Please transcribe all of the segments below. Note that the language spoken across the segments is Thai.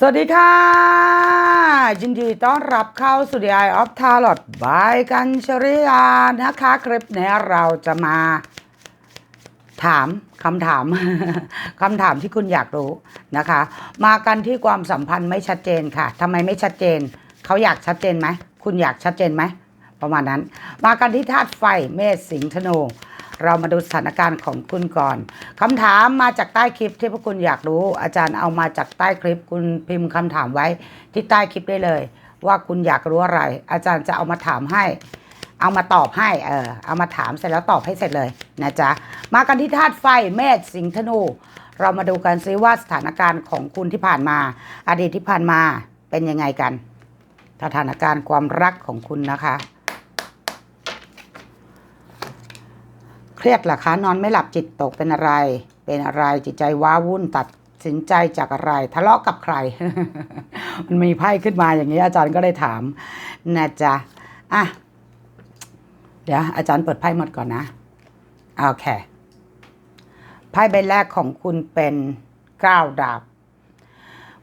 สวัสดีค่ะ ยินดีต้อนรับเข้าสู่ The Eye of Tarot บายกันชริยานะคะ คลิปนี้เราจะมา ถามคำถามคำถามที่คุณอยากรู้นะคะ มากันที่ความสัมพันธ์ไม่ชัดเจนค่ะทำไมไม่ชัดเจน เขาอยากชัดเจนไหม คุณอยากชัดเจนไหม ประมาณนั้น มากันที่ธาตุไฟเมษสิงห์ธนู เรามาดูสถานการณ์ของคุณก่อนคำถามมาจากใต้คลิปที่พวกคุณอยากรู้ อาจารย์เอามาจากใต้คลิป คุณพิมพ์คำถามไว้ที่ใต้คลิปได้เลย ว่าคุณอยากรู้อะไร อาจารย์จะเอามาถามให้ เอามาตอบให้เออเอามาถามเสร็จแล้วตอบให้เสร็จเลยนะจ๊ะมากันที่ธาตุไฟเมษสิงห์ธนู เรามาดูกันซิว่าสถานการณ์ของคุณที่ผ่านมา อดีตที่ผ่านมาเป็นยังไงกันสถานการณ์ความรักของคุณนะคะ เค รียดเหรอคะ นอนไม่หลับจิตตกเป็นอะไร เป็นอะไรจิตใจว้าวุ่นตัดสินใจจากอะไร ทะเลาะกับใคร มันมีไพ่ขึ้นมาอย่างนี้ อาจารย์ก็เลยถามนะจ๊ะอะเดี๋ยวอาจารย์เปิดไพ่หมดก่อนนะโอเคไพ่ใบแรกของคุณเป็นก้าดาบ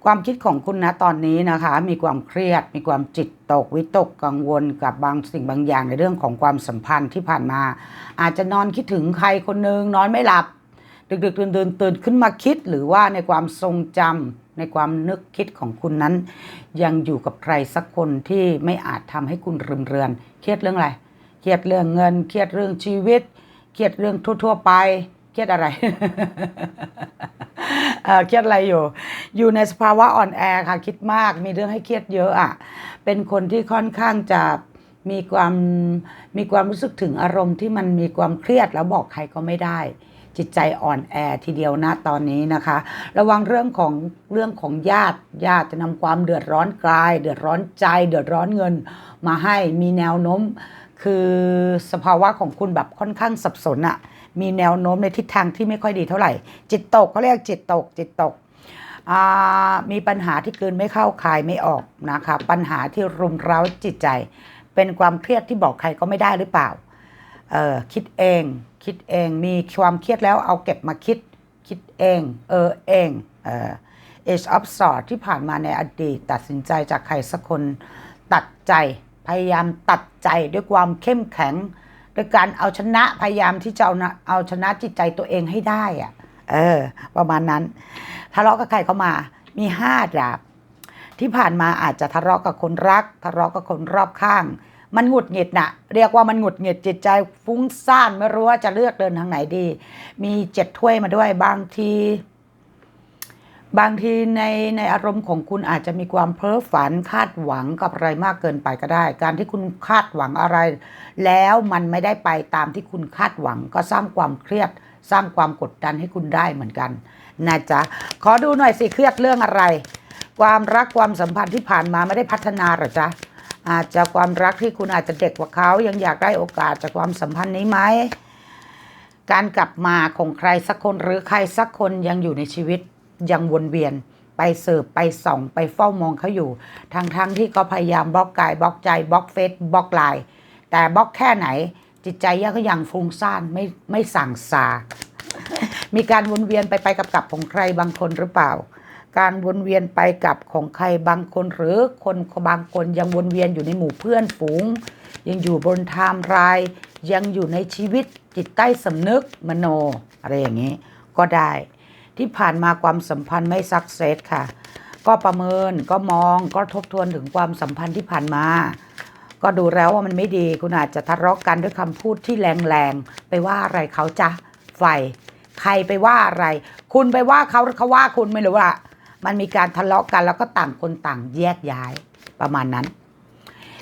ความคิดของคุณนะตอนนี้นะคะ มีความเครียด มีความจิตตกวิตกกังวลกับบางสิ่งบางอย่างในเรื่องของความสัมพันธ์ที่ผ่านมา อาจจะนอนคิดถึงใครคนหนึ่งนอนไม่หลับ ดึกดึกตื่นตื่นตื่นขึ้นมาคิดหรือว่าในความทรงจำในความนึกคิดของคุณนั้น ยังอยู่กับใครสักคนที่ไม่อาจทำให้คุณริมเรือน เครียดเรื่องอะไรเครียดเรื่องเงิน เครียดเรื่องชีวิต เครียดเรื่องทั่ว ๆ ไป เครียดอะไร เครียดอะไรอยู่ อยู่ในสภาวะอ่อนแอค่ะคิดมาก มีเรื่องให้เครียดเยอะอะ เป็นคนที่ค่อนข้างจะมีความมีความรู้สึกถึงอารมณ์ที่มันมีความเครียดแล้วบอกใครก็ไม่ได้ จิตใจอ่อนแอทีเดียวนะตอนนี้นะคะ ระวังเรื่องของเรื่องของญาติญาติจะนำความเดือดร้อนกาย เดือดร้อนใจ เดือดร้อนเงิน มาให้มีแนวโน้มคือสภาวะของคุณแบบค่อนข้างสับสนอะ มีแนวโน้มในทิศทางที่ไม่ค่อยดีเท่าไหร่ จิตตกเขาเรียกจิตตก จิตตกมีปัญหาที่เกลืนไม่เข้าคายไม่ออกนะคะปัญหาที่รุมเร้าจิตใจ เป็นความเครียดที่บอกใครก็ไม่ได้หรือเปล่าเออคิดเองคิดเองมีความเครียดแล้วเอาเก็บมาคิดคิดเอง เออเองเออ Age of s w o r d ที่ผ่านมาในอดีต ตัดสินใจจากใครสักคนตัดใจพยายามตัดใจด้วยความเข้มแข็ง โดยการเอาชนะพยายามที่จะเอาเอาชนะจิตใจตัวเองให้ได้อะเออ ประมาณนั้น ทะเลาะกับใครเข้ามา มีห้าดาบ ที่ผ่านมาอาจจะทะเลาะกับคนรัก ทะเลาะกับคนรอบข้าง มันหงุดหงิดน่ะ เรียกว่ามันหงุดหงิดจิตใจฟุ้งซ่านไม่รู้ว่าจะเลือกเดินทางไหนดี มีเจ็ดถ้วยมาด้วยบางที บางทีในในอารมณ์ของคุณอาจจะมีความเพ้อฝันคาดหวังกับอะไรมากเกินไปก็ได้ การที่คุณคาดหวังอะไร แล้วมันไม่ได้ไปตามที่คุณคาดหวัง ก็สร้างความเครียด สร้างความกดดันให้คุณได้เหมือนกันนะจ๊ะขอดูหน่อยสิเครียดเรื่องอะไร ความรักความสัมพันธ์ที่ผ่านมาไม่ได้พัฒนาหรอจ๊ะอาจจะความรักที่คุณอาจจะเด็กกว่าเขายังอยากได้โอกาสจากความสัมพันธ์นี้ไหมการกลับมาของใครสักคนหรือใครสักคนยังอยู่ในชีวิต ยังวนเวียนไปเสิร์ฟไปส่องไปเฝ้ามองเขาอยู่ทั้งๆที่ก็พยายามบล็อกกายบล็อกใจบล็อกเฟซบล็อกไลน์แต่บล็อกแค่ไหน จิตใจยังก็ยังฟุ้งซ่านไม่ไม่สั่งสา มีการวนเวียนไปไปกับกับของใครบางคนหรือเปล่า การวนเวียนไปกับของใครบางคนหรือคนบางคนยังวนเวียนอยู่ในหมู่เพื่อนฝูง ยังอยู่บนไทม์ไลน์ยังอยู่ในชีวิตจิตใต้สำนึกมโนอะไรอย่างนี้ ก็ได้ ที่ผ่านมาความสัมพันธ์ไม่สักเซสค่ะ ก็ประเมินก็มองก็ทบทวนถึงความสัมพันธ์ที่ผ่านมา ก็ดูแล้วว่ามันไม่ดี คุณอาจจะทะเลาะกันด้วยคำพูดที่แรงๆ ไปว่าอะไรเขาจ้ะไฟใครไปว่าอะไร คุณไปว่าเขาเขาว่าคุณไม่รู้ว่ามันมีการทะเลาะกันแล้วก็ต่างคนต่างแยกย้ายประมาณนั้น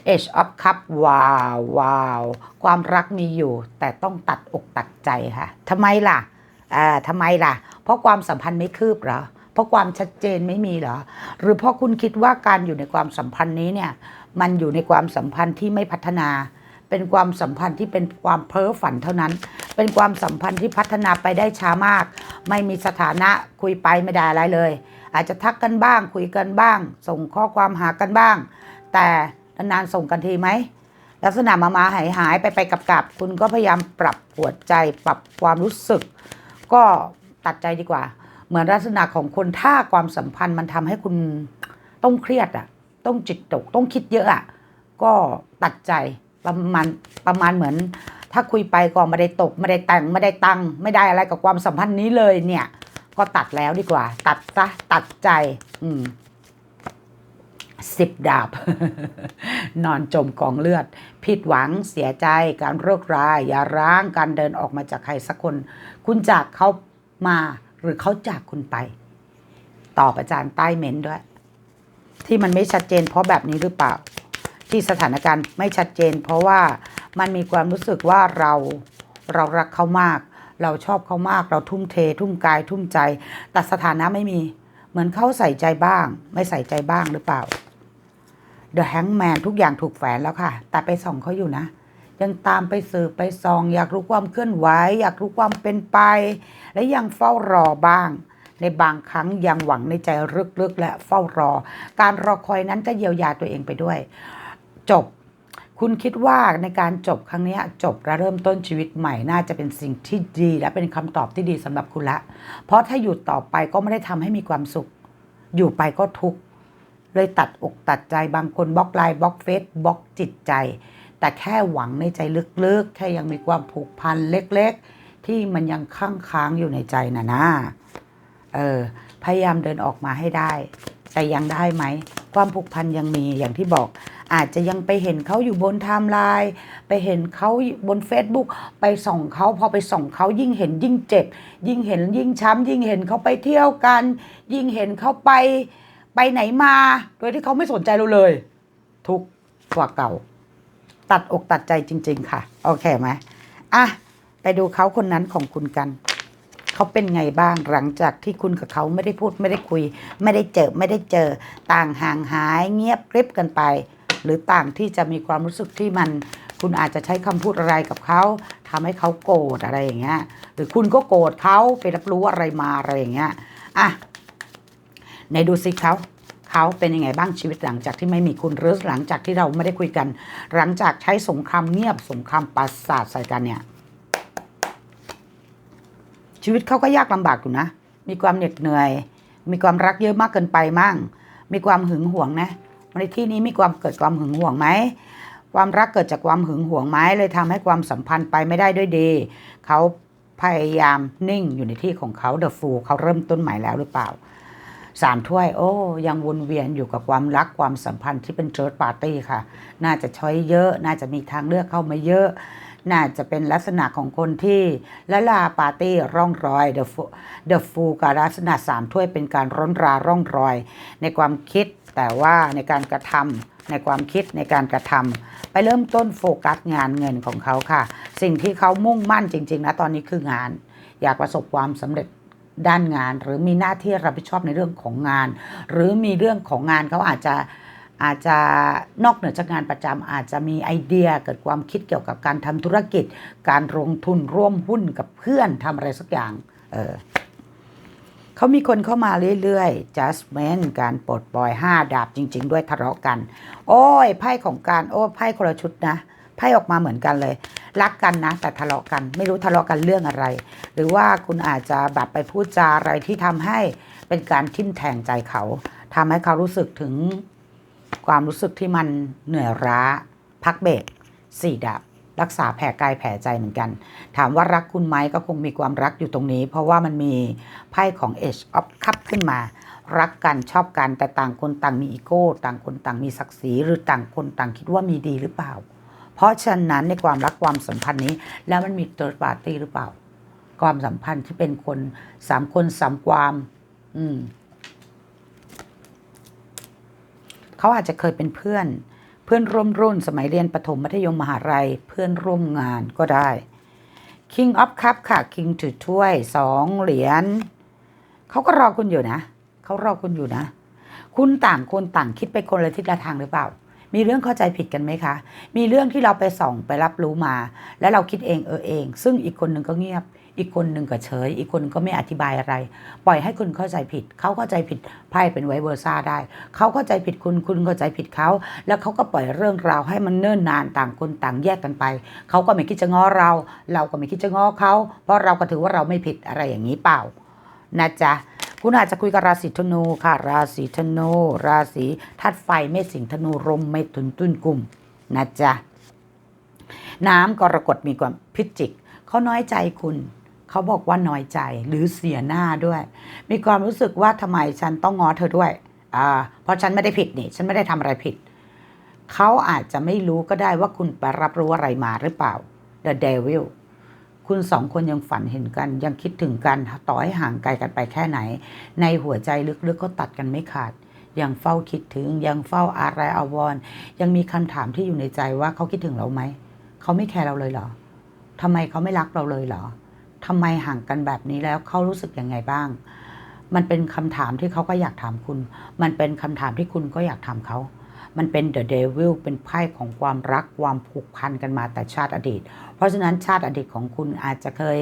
Age of Cup ว้าวว้าว ความรักมีอยู่แต่ต้องตัดอกตัดใจค่ะทำไมล่ะ อ่าทำไมล่ะ เพราะความสัมพันธ์ไม่คืบเหรอ เพราะความชัดเจนไม่มีเหรอ หรือเพราะคุณคิดว่าการอยู่ในความสัมพันธ์นี้เนี่ยมันอยู่ในความสัมพันธ์ที่ไม่พัฒนา เป็นความสัมพันธ์ที่เป็นความเพ้อฝันเท่านั้น เป็นความสัมพันธ์ที่พัฒนาไปได้ช้ามาก ไม่มีสถานะคุยไปไม่ได้อะไรเลย อาจจะทักกันบ้างคุยกันบ้าง ส่งข้อความหากันบ้าง แต่นานๆส่งกันทีไหมลักษณะมามาหายหายไปไปกับกับคุณก็พยายามปรับหัวใจ ปรับความรู้สึก ก็ตัดใจดีกว่า เหมือนลักษณะของคนถ้าความสัมพันธ์มันทำให้คุณต้องเครียดอะต้องจิตตกต้องคิดเยอะอะก็ตัดใจประมาณประมาณเหมือน ถ้าคุยไปก็ไม่ได้ตกไม่ได้แต่งไม่ได้ตังไม่ได้อะไรกับความสัมพันธ์นี้เลยเนี่ย ก็ตัดแล้วดีกว่า ตัดซะตัดใจ อืม สิบดาบ นอนจมกองเลือด ผิดหวังเสียใจการเลิกราย อย่าร้างการเดินออกมาจากใครสักคน คุณจากเขามาหรือเขาจากคุณไป ตอบอาจารย์ใต้เม้นด้วย ที่มันไม่ชัดเจนเพราะแบบนี้หรือเปล่า ที่สถานการณ์ไม่ชัดเจน เพราะว่ามันมีความรู้สึกว่าเราเรารักเขามาก เราชอบเขามาก เราทุ่มเท ทุ่มกายทุ่มใจ แต่สถานะไม่มี เหมือนเขาใส่ใจบ้าง ไม่ใส่ใจบ้างหรือเปล่า The Hangman ทุกอย่างถูกแฝนแล้วค่ะ แต่ไปส่องเขาอยู่นะ ยังตามไปสืบไปส่อง อยากรู้ความเคลื่อนไหว อยากรู้ความเป็นไป และยังเฝ้ารอบ้าง ในบางครั้งยังหวังในใจลึกๆ และเฝ้ารอ การรอคอยนั้นจะเยียวยาตัวเองไปด้วย จบ คุณคิดว่าในการจบครั้งนี้จบและเริ่มต้นชีวิตใหม่น่าจะเป็นสิ่งที่ดี และเป็นคำตอบที่ดีสำหรับคุณละ เพราะถ้าหยุดต่อไปก็ไม่ได้ทำให้มีความสุข อยู่ไปก็ทุกข์ เลยตัดอกตัดใจบางคนบล็อกไลน์บล็อกเฟซบล็อกจิตใจ แต่แค่หวังในใจลึกๆ แค่ยังมีความผูกพันเล็กๆ ที่มันยังค้างค้างอยู่ในใจนะนะเออพยายามเดินออกมาให้ได้ แต่ยังได้ไหม ความผูกพันยังมีอย่างที่บอก อาจจะยังไปเห็นเขาอยู่บนไทม์ไลน์ไปเห็นเขาบน Facebook ไปส่องเขาพอไปส่องเขายิ่งเห็นยิ่งเจ็บ ยิ่งเห็นยิ่งช้ำยิ่งเห็นเขาไปเที่ยวกัน ยิ่งเห็นเขาไป ไปไหนมา โดยที่เขาไม่สนใจเราเลย ทุกกว่าเก่า ตัดอกตัดใจจริง ๆ ค่ะ โอเคไหมอะ ไปดูเขาคนนั้นของคุณกัน เขาเป็นไงบ้างหลังจากที่คุณกับเขาไม่ได้พูดไม่ได้คุย ไม่ได้เจอไม่ได้เจอ ต่างห่างหายเงียบกริบกันไป หรือต่างที่จะมีความรู้สึกที่มัน คุณอาจจะใช้คำพูดอะไรกับเขาทำให้เขาโกรธอะไรอย่างเงี้ย หรือคุณก็โกรธเขาไปรับรู้อะไรมาอะไรอย่างเงี้ยอะ ไหนดูสิเขาเขาเป็นยังไงบ้างชีวิตหลังจากที่ไม่มีคุณหรือหลังจากที่เราไม่ได้คุยกัน หลังจากใช้สงครามเงียบสงครามประสาทใส่กันเนี่ย ชีวิตเขาก็ยากลำบากอยู่นะ มีความเหน็ดเหนื่อย มีความรักเยอะมากเกินไปมั่ง มีความหึงหวงนะในที่นี้มีความเกิดความหึงหวงไหมความรักเกิดจากความหึงหวงไหมเลยทำให้ความสัมพันธ์ไปไม่ได้ด้วยดี เขาพยายามนิ่งอยู่ในที่ของเขาเดอะฟูเขาเริ่มต้นใหม่แล้วหรือเปล่า สามถ้วยโอ้ยังวนเวียนอยู่กับความรักความสัมพันธ์ที่เป็นเจิร์ดปาร์ตี้ค่ะ น่าจะช้อยเยอะ น่าจะมีทางเลือกเข้ามาเยอะ น่าจะเป็นลักษณะของคนที่ละลาปาร์ตี้ร่องรอยเดอะฟูเดอะฟูกับลักษณะสามถ้วยเป็นการร้อนราร่องรอย ในความคิดแต่ว่าในการกระทำในความคิดในการกระทำไปเริ่มต้นโฟกัสงานเงินของเขาค่ะ สิ่งที่เขามุ่งมั่นจริง ๆ นะตอนนี้คืองาน อยากประสบความสำเร็จ ด้านงาน หรือมีหน้าที่รับผิดชอบในเรื่องของงาน หรือมีเรื่องของงานเขาอาจจะอาจจะนอกเหนือจากงานประจำอาจจะมีไอเดียเกิดความคิดเกี่ยวกับการทำธุรกิจ การลงทุนร่วมหุ้นกับเพื่อนทำอะไรสักอย่าง เออเขามีคนเข้ามาเรื่อยๆ judgment การปลดปล่อย 5 ดาบจริง ๆ ด้วยทะเลาะกัน โอ้ยไพ่ของการโอ้ไพ่คนละชุดนะ พ่ออกมาเหมือนกันเลย รักกันนะ แต่ทะเลาะกัน ไม่รู้ทะเลาะกันเรื่องอะไร หรือว่าคุณอาจจะแบบไปพูดจาอะไรที่ทำให้เป็นการทิ่มแทงใจเขาทำให้เขารู้สึกถึงความรู้สึกที่มันเหนื่อยล้า พักเบรกสี่ดาบรักษาแผลกายแผลใจเหมือนกัน ถามว่ารักคุณไหมก็คงมีความรักอยู่ตรงนี้ เพราะว่ามันมีไพ่ของ Age of Cup ขึ้นมา รักกันชอบกันแต่ต่างคนต่างมีอีโก้ ต่างคนต่างมีศักดิ์ศรีหรือต่างคนต่างคิดว่ามีดีหรือเปล่า เพราะฉะนั้นในความรักความสัมพันธ์นี้ แล้วมันมี third party หรือเปล่า ความสัมพันธ์ที่เป็นคนสามคนสามความ อืมเขาอาจจะเคยเป็นเพื่อน เพื่อนร่วมรุ่น สมัยเรียนประถมมัธยมมหาลัย เพื่อนร่วมงานก็ได้ King of Cup ค่ะ King ถือถ้วยสองเหรียญเขาก็รอคุณอยู่นะเขารอคุณอยู่นะ คุณต่างคนต่างคิดไปคนละทิศละทางหรือเปล่า มีเรื่องเข้าใจผิดกันไหมคะ มีเรื่องที่เราไปส่องไปรับรู้มา แล้วเราคิดเองเออเอง ซึ่งอีกคนหนึ่งก็เงียบ อีกคนหนึ่งก็เฉย อีกคนก็ไม่อธิบายอะไร ปล่อยให้คุณเข้าใจผิด เขาเข้าใจผิดไพ่เป็นไวเวอร์ซ่าได้ เขาเข้าใจผิดคุณคุณเข้าใจผิดเขา แล้วเขาก็ปล่อยเรื่องราวให้มันเนิ่นนานต่างคนต่างแยกกันไป เขาก็ไม่คิดจะง้อเรา เราก็ไม่คิดจะง้อเขา เพราะเราก็ถือว่าเราไม่ผิดอะไรอย่างนี้เปล่า นะจ๊ะ คุณอาจจะคุยกับราศีธนูค่ะ ราศีธนู ราศีธาตุไฟเมษสิงธนูลมเมถุนตุนกลุ่มนะจ๊ะน้ำกรกฎมีความพิจิกเขาน้อยใจคุณเขาบอกว่าน้อยใจหรือเสียหน้าด้วย มีความรู้สึกว่าทำไมฉันต้องง้อเธอด้วยอ่าเพราะฉันไม่ได้ผิดนี่ ฉันไม่ได้ทำอะไรผิดเขาอาจจะไม่รู้ก็ได้ว่าคุณไปรับรู้อะไรมาหรือเปล่า The Devil คุณสองคนยังฝันเห็นกัน ยังคิดถึงกันต่อให้ห่างไกลกันไปแค่ไหน ในหัวใจลึกๆก็ตัดกันไม่ขาด ยังเฝ้าคิดถึง ยังเฝ้าอะไรอาวร ยังมีคำถามที่อยู่ในใจว่าเขาคิดถึงเราไหม เขาไม่แคร์เราเลยเหรอทำไมเขาไม่รักเราเลยเหรอทำไมห่างกันแบบนี้แล้วเขารู้สึกยังไงบ้าง มันเป็นคำถามที่เขาก็อยากถามคุณ มันเป็นคำถามที่คุณก็อยากถามเขา มันเป็น The Devil เป็นไพ่ของความรักความผูกพันกันมาแต่ชาติอดีต เพราะฉะนั้นชาติอดีตของคุณอาจจะเคย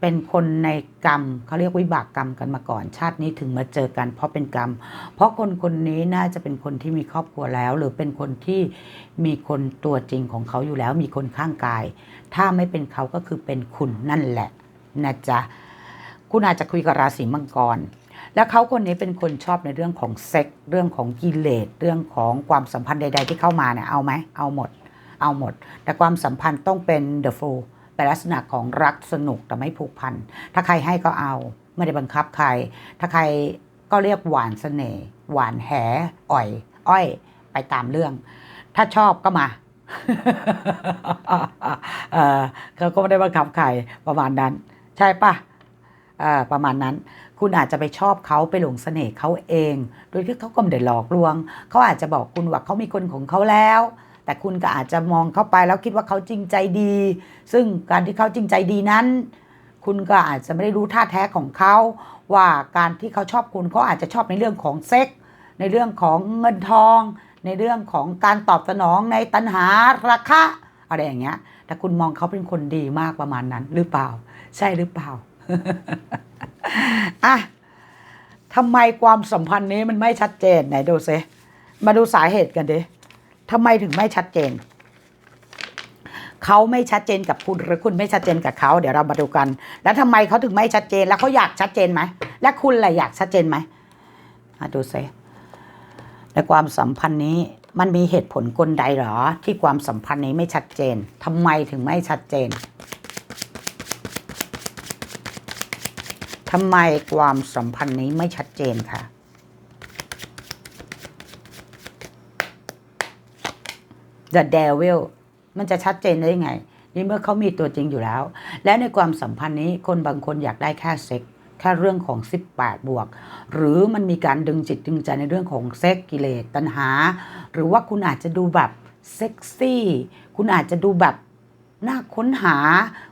เป็นคนในกรรมเขาเรียกวิบากกรรมกันมาก่อน ชาตินี้ถึงมาเจอกันเพราะเป็นกรรม เพราะคนคนนี้น่าจะเป็นคนที่มีครอบครัวแล้ว หรือเป็นคนที่มีคนตัวจริงของเขาอยู่แล้ว มีคนข้างกาย ถ้าไม่เป็นเขาก็คือเป็นคุณนั่นแหละนะจ๊ะคุณอาจจะคุยกับราศีมังกร แล้วเขาคนนี้เป็นคนชอบในเรื่องของเซ็กเรื่องของกิเลสเรื่องของความสัมพันธ์ใด ๆ ที่เข้ามาเนี่ยเอาไหมเอาหมด เอาหมด แต่ความสัมพันธ์ต้องเป็น the full เป็นลักษณะของรักสนุกแต่ไม่ผูกพันถ้าใครให้ก็เอาไม่ได้บังคับใคร ถ้าใครก็เรียกหวานเสน่ห์หวานแหอ่อย อ้อย ไปตามเรื่อง ถ้าชอบก็มาเขาก็ไม่ได้บังคับใครประมาณนั้น ใช่ปะประมาณนั้น คุณอาจจะไปชอบเขาไปหลงเสน่ห์เขาเอง โดยที่เขาก็ไม่ได้หลอกลวง เขาอาจจะบอกคุณว่าเขามีคนของเขาแล้ว แต่คุณก็อาจจะมองเข้าไปแล้วคิดว่าเขาจริงใจดี ซึ่งการที่เขาจริงใจดีนั้น คุณก็อาจจะไม่ได้รู้ท่าแท้ของเขา ว่าการที่เขาชอบคุณเขาอาจจะชอบในเรื่องของเซ็ก ในเรื่องของเงินทอง ในเรื่องของการตอบสนองในตัณหาราคะอะไรอย่างเงี้ย แต่คุณมองเขาเป็นคนดีมากประมาณนั้นหรือเปล่า ใช่หรือเปล่า อะทำไมความสัมพันธ์นี้มันไม่ชัดเจนไหนดูซิมาดูสาเหตุกันดิทำไมถึงไม่ชัดเจน เขาไม่ชัดเจนกับคุณหรือคุณไม่ชัดเจนกับเขาเดี๋ยวเรามาดูกัน แล้วทำไมเขาถึงไม่ชัดเจน แล้วเขาอยากชัดเจนไหมและคุณล่ะอยากชัดเจนไหมมาดูซิในความสัมพันธ์นี้มันมีเหตุผลกลใดหรอ ที่ความสัมพันธ์นี้ไม่ชัดเจนทำไมถึงไม่ชัดเจนำไมความสัมพันธ์นี้ไม่ชัดเจนค่ะ The Devil มันจะชัดเจนได้ยังไงนี่เมื่อเขามีตัวจริงอยู่แล้ว และในความสัมพันธ์นี้คนบางคนอยากได้แค่เซ็กแค่เรื่องของ 18 บวก หรือมันมีการดึงจิตดึงใจในเรื่องของเซ็กกิเลสตัณหา หรือว่าคุณอาจจะดูแบบเซ็กซี่ คุณอาจจะดูแบบน่าค้นหา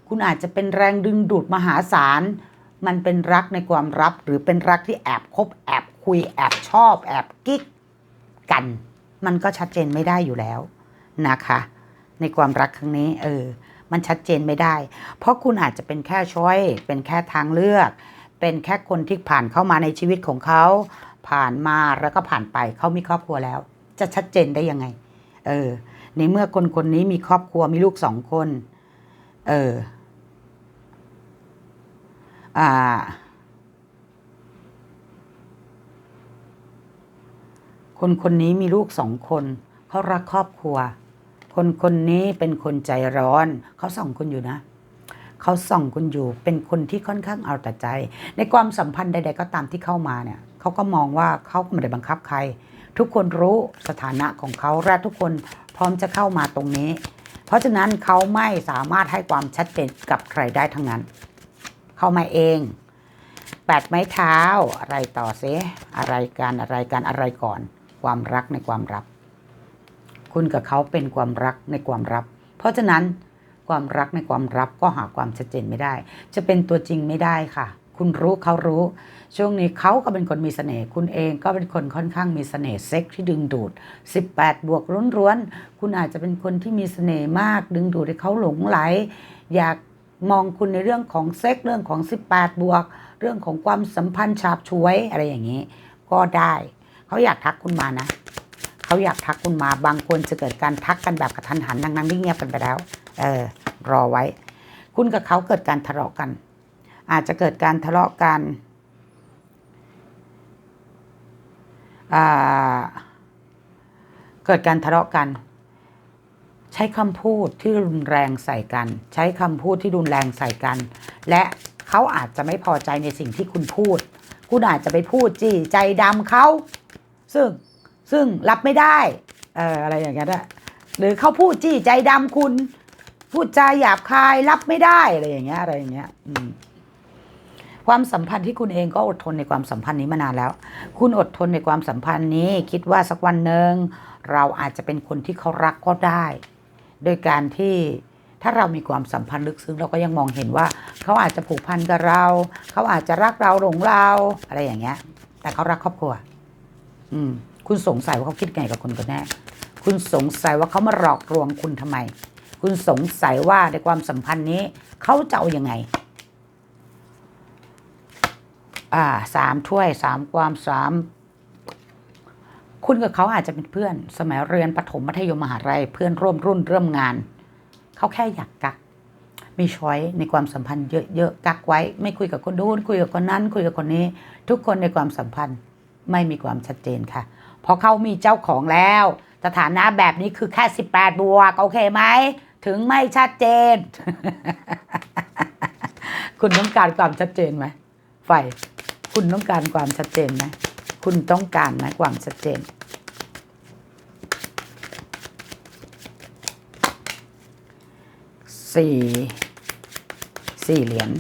คุณอาจจะเป็นแรงดึงดูดมหาศาล มันเป็นรักในความลับหรือเป็นรักที่แอบคบแอบคุยแอบชอบ แอบกิ๊กกัน มันก็ชัดเจนไม่ได้อยู่แล้วนะคะ ในความรักครั้งนี้ เออ มันชัดเจนไม่ได้ เพราะคุณอาจจะเป็นแค่ช้อย เป็นแค่ทางเลือก เป็นแค่คนที่ผ่านเข้ามาในชีวิตของเขา ผ่านมาแล้วก็ผ่านไปเขามีครอบครัวแล้ว จะชัดเจนได้ยังไง เออ ในเมื่อคนคนนี้มีครอบครัวมีลูกสองคน เออ คนคนนี้มีลูกสองคนเขารักครอบครัว คนคนนี้เป็นคนใจร้อนเขาส่องคุณอยู่นะเขาส่องคุณอยู่เป็นคนที่ค่อนข้างเอาแต่ใจ ในความสัมพันธ์ใด ๆ ก็ตามที่เข้ามาเนี่ยเขาก็มองว่าเขาก็ไม่ได้บังคับใคร ทุกคนรู้สถานะของเขาและทุกคนพร้อมจะเข้ามาตรงนี้ เพราะฉะนั้นเขาไม่สามารถให้ความชัดเจนกับใครได้ทั้งนั้น เข้ามาเองแปดไม้เท้าอะไรต่อเซอะไรกันอะไรกันอะไรก่อน ความรักในความรับ คุณกับเขาเป็นความรักในความรับ เพราะฉะนั้นความรักในความรับก็หาความชัดเจนไม่ได้ จะเป็นตัวจริงไม่ได้ค่ะ คุณรู้เขารู้ ช่วงนี้เขาก็เป็นคนมีเสน่ห์คุณเองก็เป็นคนค่อนข้างมีเสน่ห์เซ็กที่ดึงดูด 18 บวกร้วนๆคุณอาจจะเป็นคนที่มีเสน่ห์มาก ดึงดูดให้เขาหลงไหล อยาก มองคุณในเรื่องของเซ็กเรื่องของ 18 บวก เรื่องของความสัมพันธ์ฉาบฉวยอะไรอย่างนี้ ก็ได้ เขาอยากทักคุณมานะเขาอยากทักคุณมาบางคนจะเกิดการทักกันแบบกระทันหันนั่งนั่งเงียบกันไปแล้ว เออ รอไว้ คุณกับเขาเกิดการทะเลาะกัน อาจจะเกิดการทะเลาะกันเกิดการทะเลาะกัน ใช้คำพูดที่รุนแรงใส่กัน ใช้คำพูดที่รุนแรงใส่กัน และเขาอาจจะไม่พอใจในสิ่งที่คุณพูด คุณอาจจะไปพูดจี้ใจดำเขา ซึ่งซึ่งรับไม่ได้เอ่ออะไรอย่างเงี้ยนะหรือเขาพูดจี้ใจดำคุณ พูดจาหยาบคายรับไม่ได้อะไรอย่างเงี้ยอะไรอย่างเงี้ยความสัมพันธ์ที่คุณเองก็อดทนในความสัมพันธ์นี้มานานแล้ว คุณอดทนในความสัมพันธ์นี้ คิดว่าสักวันหนึ่งเราอาจจะเป็นคนที่เขารักก็ได้ โดยการที่ถ้าเรามีความสัมพันธ์ลึกซึ้งเราก็ยังมองเห็นว่า เขาอาจจะผูกพันกับเรา เขาอาจจะรักเราหลงเราอะไรอย่างเงี้ย แต่เขารักครอบครัว อืม คุณสงสัยว่าเขาคิดไงกับคุณกันแน่คุณสงสัยว่าเขามาหลอกลวงคุณทำไม คุณสงสัยว่าในความสัมพันธ์นี้ เขาจะเอาอยัางไง อ่าสามถ้วยสามความสาม คุณกับเขาอาจจะเป็นเพื่อน สมัยเรียนประถมมัธยมมหาลัยเพื่อนร่วมรุ่นเริ่มงาน เขาแค่อยากกัก มีช้อยในความสัมพันธ์เยอะๆกักไว้ ไม่คุยกับคนนู้นคุยกับคนนั้น คุยกับคนนี้ ทุกคนในความสัมพันธ์ไม่มีความชัดเจนค่ะพราะเขามีเจ้าของแล้ว สถานะแบบนี้คือแค่ 18 บวก โอเคไหม ถึงไม่ชัดเจน คุณต้องการความชัดเจนไหมไฟ คุณต้องการความชัดเจนไหม คุณต้องการไหมความชัดเจนสี่สี่เหรียญ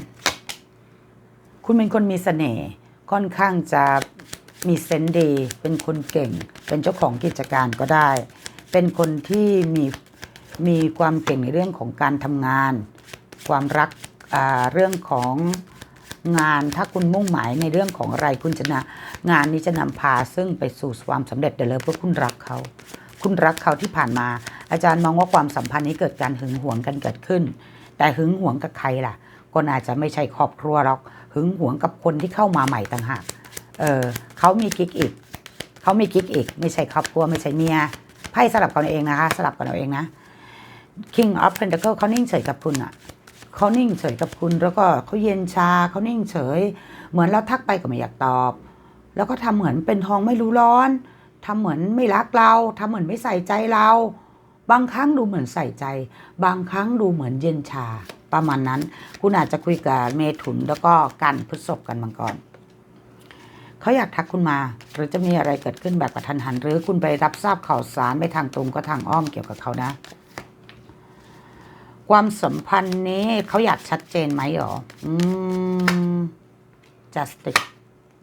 คุณเป็นคนมีเสน่ห์ค่อนข้างจะมีเซนส์ดี เป็นคนเก่ง เป็นเจ้าของกิจการก็ได้ เป็นคนที่มีมีความเก่งในเรื่องของการทำงาน ความรักเรื่องของ งานถ้าคุณมุ่งหมายในเรื่องของอะไรคุณจะนะงานนี้จะนำพาซึ่งไปสู่ความสำเร็จเดี๋ยวเลเพราะคุณรักเขา คุณรักเขาที่ผ่านมา อาจารย์มองว่าความสัมพันธ์นี้เกิดการหึงหวงกันเกิดขึ้น แต่หึงหวงกับใครล่ะ ก็อาจจะไม่ใช่ครอบครัวหรอกหึงหวงกับคนที่เข้ามาใหม่ต่างหากเออเขามีกิ๊กอีกเขามีกิ๊กอีก ไม่ใช่ครอบครัวไม่ใช่เมียไพ่สลับกันเอาเองนะคะ สลับกันเอาเองนะ King of Pentacle เขานิ่งเฉยกับคุณอะ เขานิ่งเฉยกับคุณ แล้วก็เขาเย็นชาเขานิ่งเฉย เหมือนเราทักไปก็ไม่อยากตอบ แล้วก็ทำเหมือนเป็นทองไม่รู้ร้อนทำเหมือนไม่รักเราทำเหมือนไม่ใส่ใจเรา บางครั้งดูเหมือนใส่ใจ บางครั้งดูเหมือนเย็นชาประมาณนั้น คุณอาจจะคุยกับเมถุนแล้วก็กันพฤษภกันมังกรเขาอยากทักคุณมาหรือจะมีอะไรเกิดขึ้นแบบกระทันหัน หรือคุณไปรับทราบข่าวสารไปทางตรงก็ทางอ้อมเกี่ยวกับเขานะ ความสัมพันธ์นี้เขาอยากชัดเจนไหมหรอ อืม justice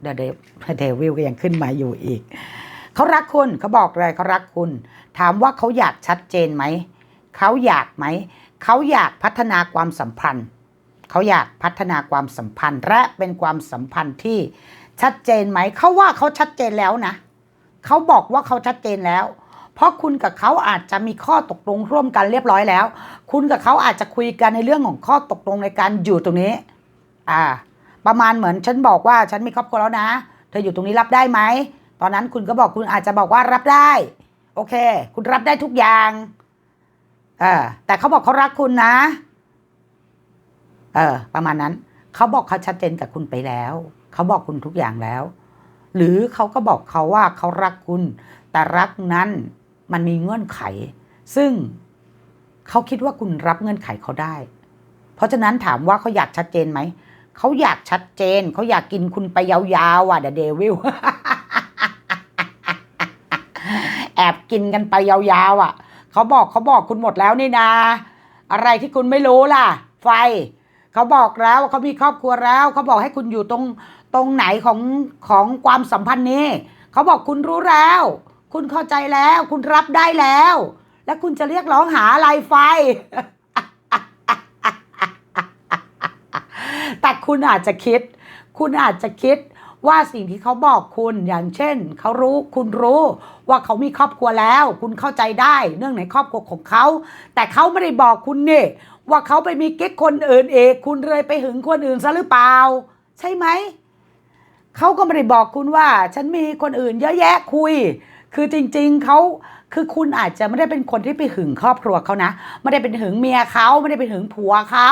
the devil ก็ยังขึ้นมาอยู่อีก เขารักคุณเขาบอกเลยเขารักคุณ ถามว่าเขาอยากชัดเจนไหม เขาอยากไหม เขาอยากพัฒนาความสัมพันธ์ เขาอยากพัฒนาความสัมพันธ์ และเป็นความสัมพันธ์ที่ชัดเจนไหม เขาว่าเขาชัดเจนแล้วนะ เขาบอกว่าเขาชัดเจนแล้ว เพราะคุณกับเขาอาจจะมีข้อตกลงร่วมกันเรียบร้อยแล้ว คุณกับเขาอาจจะคุยกันในเรื่องของข้อตกลงในการอยู่ตรงนี้ อ่า ประมาณเหมือนฉันบอกว่าฉันมีครอบครัวแล้วนะ เธออยู่ตรงนี้รับได้ไหม ตอนนั้นคุณก็บอกคุณอาจจะบอกว่ารับได้ โอเค คุณรับได้ทุกอย่างเออแต่เขาบอกเขารักคุณนะ เออ ประมาณนั้น เขาบอกเขาชัดเจนกับคุณไปแล้ว เขาบอกคุณทุกอย่างแล้ว หรือเขาก็บอกเขาว่าเขารักคุณ แต่รักนั้น มันมีเงื่อนไข ซึ่งเขาคิดว่าคุณรับเงื่อนไขเขาได้ เพราะฉะนั้นถามว่าเขาอยากชัดเจนไหม เขาอยากชัดเจน เขาอยากกินคุณไปยาวๆอะเดเดวิลแอบกินกันไปยาวๆอะ เขาบอกเขาบอกคุณหมดแล้วนี่นา อะไรที่คุณไม่รู้ล่ะ ไฟ เขาบอกแล้วเขามีครอบครัวแล้ว เขาบอกให้คุณอยู่ตรงตรงไหนของของความสัมพันธ์นี้ เขาบอกคุณรู้แล้ว คุณเข้าใจแล้ว คุณรับได้แล้ว แล้วคุณจะเรียกร้องหาอะไรไฟ แต่คุณอาจจะคิด คุณอาจจะคิดว่าสิ่งที่เขาบอกคุณอย่างเช่น เขารู้คุณรู้ว่าเขามีครอบครัวแล้ว คุณเข้าใจได้เนื่องในครอบครัวของเขา แต่เขาไม่ได้บอกคุณนี่ว่าเขาไปมีกิ๊กคนอื่นเองคุณเลยไปหึงคนอื่นซะหรือเปล่า ใช่ไหมเขาก็ไม่ได้บอกคุณว่า ฉันมีคนอื่นเยอะแยะคุย คือจริงๆเขาคือคุณอาจจะไม่ได้เป็นคนที่ไปหึงครอบครัวเขานะไม่ได้เป็นหึงเมียเขาไม่ได้เป็นหึงผัวเขา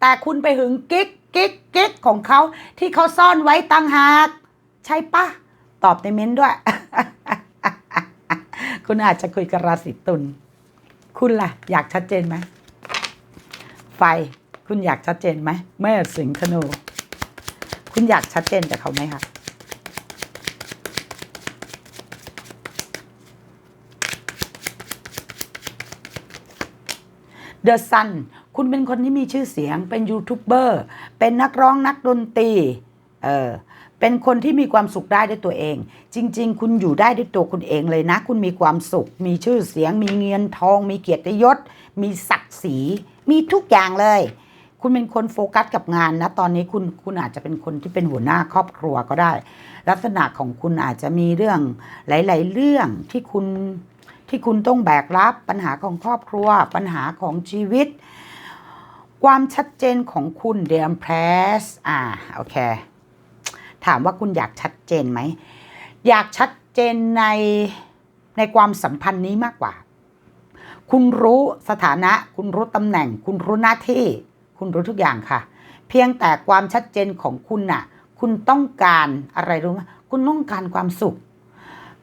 แต่คุณไปหึงกิ๊กกิ๊กกิ๊กของเขาที่เขาซ่อนไว้ตั้งหาก ใช่ปะตอบในเม้นด้วย คุณอาจจะคุยกับราศีตุลคุณล่ะ อยากชัดเจนไหมไฟ คุณอยากชัดเจนไหมแม่สิงธนู คุณอยากชัดเจนกับเขาไหมคะ เดอะซันคุณเป็นคนที่มีชื่อเสียง เป็นยูทูบเบอร์ เป็นนักร้องนักดนตรี เออ เป็นคนที่มีความสุขได้ด้วยตัวเอง จริง ๆ คุณอยู่ได้ด้วยตัวคุณเองเลยนะ คุณมีความสุข มีชื่อเสียง มีเงินทอง มีเกียรติยศ มีศักดิ์ศรี มีทุกอย่างเลย คุณเป็นคนโฟกัสกับงานนะ ตอนนี้คุณ คุณอาจจะเป็นคนที่เป็นหัวหน้าครอบครัวก็ได้ ลักษณะของคุณอาจจะมีเรื่องหลาย ๆ เรื่องที่คุณ ที่คุณต้องแบกรับปัญหาของครอบครัว ปัญหาของชีวิต ความชัดเจนของคุณเดียมเพรสอ่าโอเค ถามว่าคุณอยากชัดเจนไหม อยากชัดเจนในในความสัมพันธ์นี้มากกว่า คุณรู้สถานะ คุณรู้ตำแหน่ง คุณรู้หน้าที่ คุณรู้ทุกอย่างค่ะ เพียงแต่ความชัดเจนของคุณน่ะ คุณต้องการอะไรรู้ไหมคุณต้องการความสุข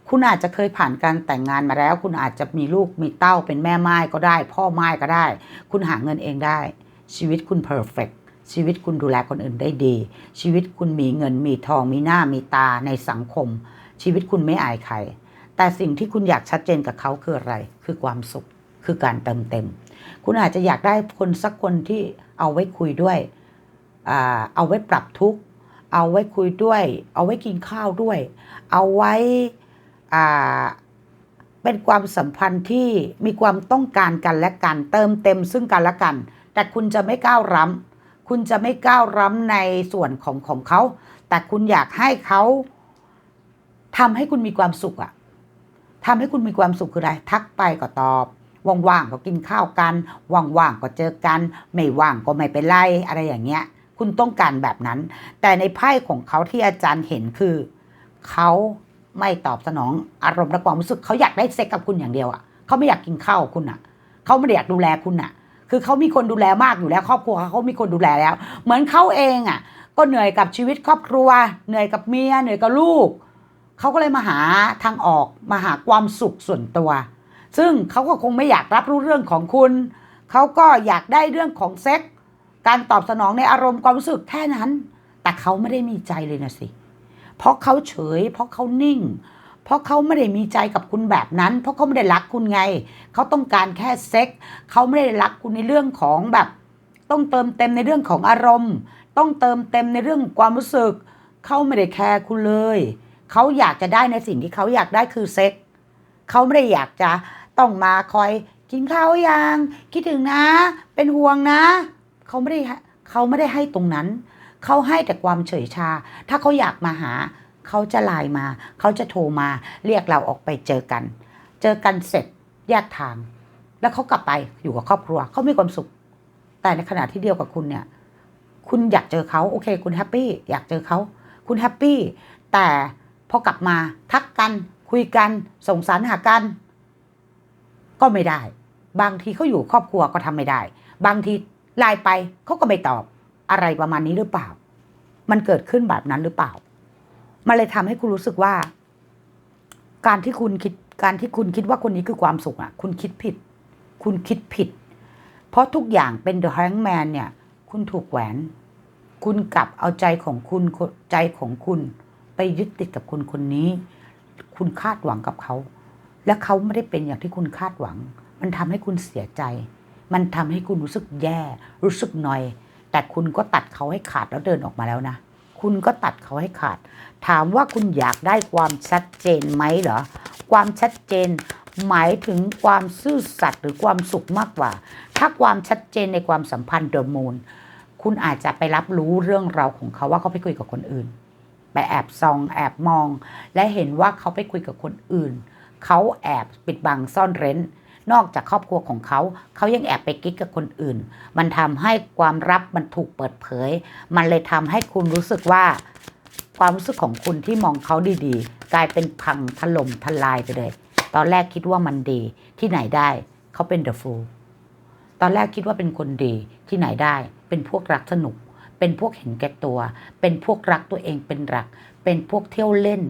คุณอาจจะเคยผ่านการแต่งงานมาแล้ว คุณอาจจะมีลูกมีเต้าเป็นแม่ไม้ก็ได้ พ่อไม้ก็ได้ คุณหาเงินเองได้ ชีวิตคุณเพอร์เฟกชีวิตคุณดูแลคนอื่นได้ดี ชีวิตคุณมีเงินมีทองมีหน้ามีตาในสังคม ชีวิตคุณไม่อายใคร แต่สิ่งที่คุณอยากชัดเจนกับเขาคืออะไร คือความสุข คือการเติมเต็ม คุณอาจจะอยากได้คนสักคนที่เอาไว้คุยด้วยเอาไว้ปรับทุกข์ เอาไว้คุยด้วย เอาไว้กินข้าวด้วย เอาไว้ เป็นความสัมพันธ์ที่มีความต้องการกันและกัน เติมเต็มซึ่งกันและกัน แต่คุณจะไม่ก้าวร้ำคุณจะไม่ก้าวร้ำในส่วนของของเขา แต่คุณอยากให้เขาทำให้คุณมีความสุขอะทำให้คุณมีความสุขคืออะไร ทักไปก็ตอบว่างๆก็กินข้าวกันว่างๆก็เจอกัน ไม่ว่างก็ไม่เป็นไรอะไรอย่างเงี้ย คุณต้องการแบบนั้น แต่ในไพ่ของเขาที่อาจารย์เห็นคือ เขา ไม่ตอบสนองอารมณ์และความรู้สึกเขาอยากได้เซ็กกับคุณอย่างเดียวอะ่ะเขาไม่อยากกินข้าวคุณอะ่ะเขาไม่ได้อยากดูแลคุณอะ่ะ คือเขามีคนดูแลมากอยู่แล้ว ครอบครัวเขามีคนดูแลแล้ว เหมือนเขาเองอะ่ะ ก็เหนื่อยกับชีวิตครอบครัว เหนื่อยกับเมียเหนื่อยกับลูกเขาก็เลยมาหาทางออกมาหาความสุขส่วนตัว ซึ่งเขาก็คงไม่อยากรับรู้เรื่องของคุณเขาก็อยากได้เรื่องของเซ็กการตอบสนองในอารมณ์ความรู้สึกแค่นั้น แต่เขาไม่ได้มีใจเลยนะสิเเพราะเขาเฉย เพราะเขานิ่ง เพราะเขาไม่ได้มีใจกับคุณแบบนั้น เพราะเขาไม่ได้รักคุณไง เขาต้องการแค่เซ็กเขาไม่ได้รักคุณในเรื่องของแบบ ต้องเติมเต็มในเรื่องของอารมณ์ ต้องเติมเต็มในเรื่องความรู้สึก เขาไม่ได้แคร์คุณเลย เขาอยากจะได้ในสิ่งที่เขาอยากได้คือเซ็กเขาไม่ได้อยากจะต้องมาคอยกินข้าวยังคิดถึงนะ เป็นห่วงนะ เขาไม่ได้เขาไม่ได้ให้ตรงนั้น เขาให้แต่ความเฉยชา ถ้าเขาอยากมาหา เขาจะไลน์มา เขาจะโทรมา เรียกเราออกไปเจอกัน เจอกันเสร็จแยกทาง แล้วเขากลับไปอยู่กับครอบครัวเขามีความสุข แต่ในขณะที่เดียวกับคุณเนี่ย คุณอยากเจอเขาโอเค คุณแฮปปี้อยากเจอเขาคุณแฮปปี้แต่พอกลับมาทักกันคุยกันส่งสารหากัน ก็ไม่ได้ บางทีเขาอยู่ครอบครัวก็ทำไม่ได้ บางทีไลน์ไปเขาก็ไม่ตอบ อะไรประมาณนี้หรือเปล่า มันเกิดขึ้นแบบนั้นหรือเปล่า มันเลยทำให้คุณรู้สึกว่า การที่คุณคิดการที่คุณคิดว่าคนนี้คือความสุขอะ คุณคิดผิด คุณคิดผิด เพราะทุกอย่างเป็น The Hangman เนี่ย คุณถูกแหวน คุณกลับเอาใจของคุณใจของคุณ ไปยึดติดกับคนคนนี้ คุณคาดหวังกับเขา และเขาไม่ได้เป็นอย่างที่คุณคาดหวัง มันทำให้คุณเสียใจ มันทำให้คุณรู้สึกแย่ รู้สึกหน่อย แต่คุณก็ตัดเขาให้ขาดแล้วเดินออกมาแล้วนะ คุณก็ตัดเขาให้ขาด ถามว่าคุณอยากได้ความชัดเจนไหมเหรอ ความชัดเจนหมายถึงความซื่อสัตย์หรือความสุขมากกว่า ถ้าความชัดเจนในความสัมพันธ์เดอะมูนคุณอาจจะไปรับรู้เรื่องราวของเขาว่าเขาไปคุยกับคนอื่น ไปแอบซองแอบมอง และเห็นว่าเขาไปคุยกับคนอื่น เขาแอบปิดบังซ่อนเร้น นอกจากครอบครัวของเขา เขายังแอบไปกิ๊กกับคนอื่น มันทำให้ความลับมันถูกเปิดเผย มันเลยทำให้คุณรู้สึกว่า ความรู้สึกของคุณที่มองเขาดีๆ กลายเป็นพังถล่มทลายไปเลย ตอนแรกคิดว่ามันดีที่ไหนได้ เขาเป็นเดอะฟูลตอนแรกคิดว่าเป็นคนดีที่ไหนได้ เป็นพวกรักสนุก เป็นพวกเห็นแก่ตัว เป็นพวกรักตัวเองเป็นหลัก เป็นพวกเที่ยวเล่น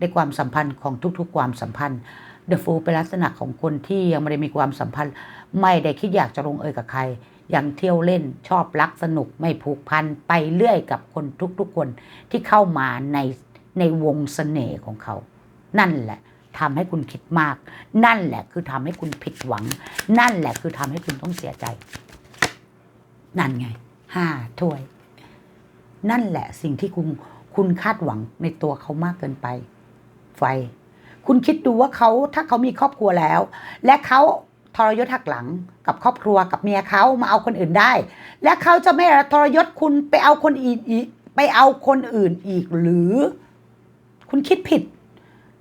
ในความสัมพันธ์ของทุกๆความสัมพันธ์ The Fool เป็นลักษณะของคนที่ยังไม่ได้มีความสัมพันธ์ ไม่ได้คิดอยากจะลงเอยกับใคร ยังเที่ยวเล่นชอบรักสนุกไม่ผูกพันไปเรื่อยกับคนทุกๆคนที่เข้ามาในในวงเสน่ห์ของเขา นั่นแหละทำให้คุณคิดมาก นั่นแหละคือทำให้คุณผิดหวัง นั่นแหละคือทำให้คุณต้องเสียใจ นั่นไงห้าถ้วย นั่นแหละสิ่งที่คุณคุณคาดหวังในตัวเขามากเกินไป ไฟ คุณคิดดูว่าเขาถ้าเขามีครอบครัวแล้ว และเขาทรยศหักหลังกับครอบครัวกับเมียเขามาเอาคนอื่นได้ และเขาจะไม่ทรยศคุณไปเอาคนอีกไปเอาคนอื่นอีกหรือ คุณคิดผิด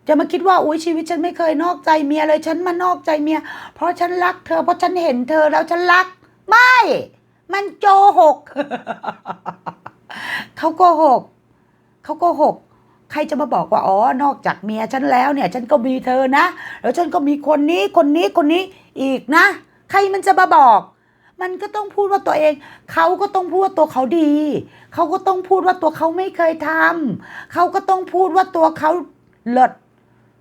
จะมาคิดว่าอุ้ยชีวิตฉันไม่เคยนอกใจเมียเลยฉันมานอกใจเมีย เพราะฉันรักเธอเพราะฉันเห็นเธอแล้วฉันรัก ไม่ มันโกหกเขาโกหกเขาโกหก ใครจะมาบอกว่าอ๋อนอกจากเมียฉันแล้วเนี่ย ฉันก็มีเธอนะ แล้วฉันก็มีคนนี้คนนี้คนนี้อีกนะ ใครมันจะมาบอก มันก็ต้องพูดว่าตัวเอง เขาก็ต้องพูดว่าตัวเขาดี เขาก็ต้องพูดว่าตัวเขาไม่เคยทำเขาก็ต้องพูดว่าตัวเขาเลิศ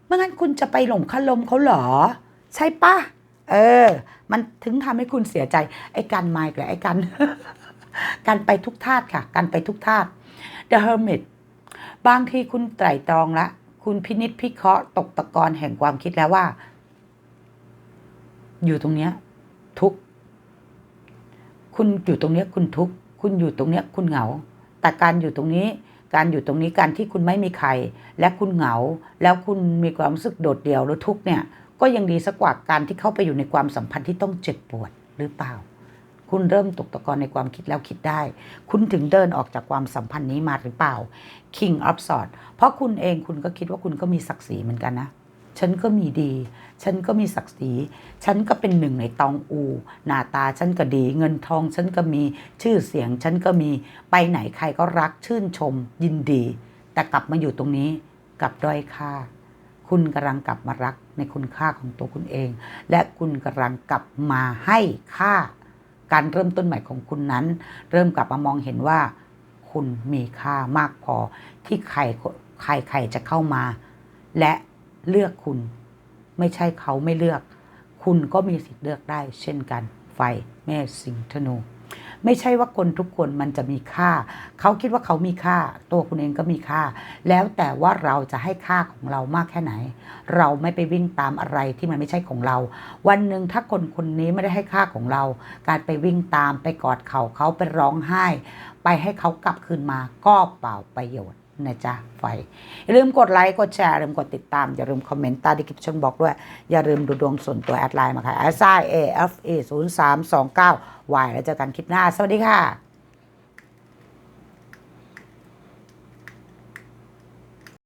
ไม่งั้นคุณจะไปหลงคารมเขาเหรอ ใช่ปะเออ มันถึงทำให้คุณเสียใจ ไอ้การไม่กับไอ้การการไปทุกทาสค่ะ การไปทุกทาส The Hermit บางทีคุณไตร่ตรองละ คุณพินิษพิเคราะห์ตกตะกอนแห่งความคิดแล้วว่า อยู่ตรงเนี้ย ทุกคุณอยู่ตรงเนี้ยคุณทุกคุณอยู่ตรงเนี้ย คุณเหงา แต่การอยู่ตรงนี้ การอยู่ตรงนี้การที่คุณไม่มีใคร และคุณเหงา แล้วคุณมีความรู้สึกโดดเดี่ยวหรือทุกเนี่ย ก็ยังดีสักกว่าการที่เข้าไปอยู่ในความสัมพันธ์ที่ต้องเจ็บปวดหรือเปล่า คุณเริ่มตกตะกอนในความคิดแล้วคิดได้ คุณถึงเดินออกจากความสัมพันธ์นี้มาหรือเปล่า King of Swords เพราะคุณเองคุณก็คิดว่าคุณก็มีศักดิ์ศรีเหมือนกันนะ ฉันก็มีดี ฉันก็มีศักดิ์ศรี ฉันก็เป็นหนึ่งในตองอู หน้าตาฉันก็ดี เงินทองฉันก็มี ชื่อเสียงฉันก็มี ไปไหนใครก็รักชื่นชม ยินดี แต่กลับมาอยู่ตรงนี้กลับด้อยค่าคุณกำลังกลับมารักในคุณค่าของตัวคุณเอง และคุณกำลังกลับมาให้ค่า การเริ่มต้นใหม่ของคุณนั้น เริ่มกลับมามองเห็นว่า คุณมีค่ามากพอ ที่ใครใครใครจะเข้ามา และเลือกคุณ ไม่ใช่เขาไม่เลือก คุณก็มีสิทธิ์เลือกได้ เช่นกัน ไฟแม่สิงห์ธนู ไม่ใช่ว่าคนทุกคนมันจะมีค่า เขาคิดว่าเขามีค่า ตัวคุณเองก็มีค่า แล้วแต่ว่าเราจะให้ค่าของเรามากแค่ไหน เราไม่ไปวิ่งตามอะไรที่มันไม่ใช่ของเรา วันหนึ่งถ้าคนคนนี้ไม่ได้ให้ค่าของเรา การไปวิ่งตามไปกอดเขาเขาไปร้องไห้ ไปให้เขากลับคืนมาก็เปล่าประโยชน์ นะจ๊ะไฟอย่าลืมกดไลค์กดแชร์อย่าลืมกดติดตาม อย่าลืมคอมเมนต์ใต้ดีคลิปชั่นบอกด้วย อย่าลืมดูดวงส่วนตัวแอดไลน์มาค่ะ s i a f a 0 3 2 9 y แล้วเจอกันคลิปหน้า สวัสดีค่ะ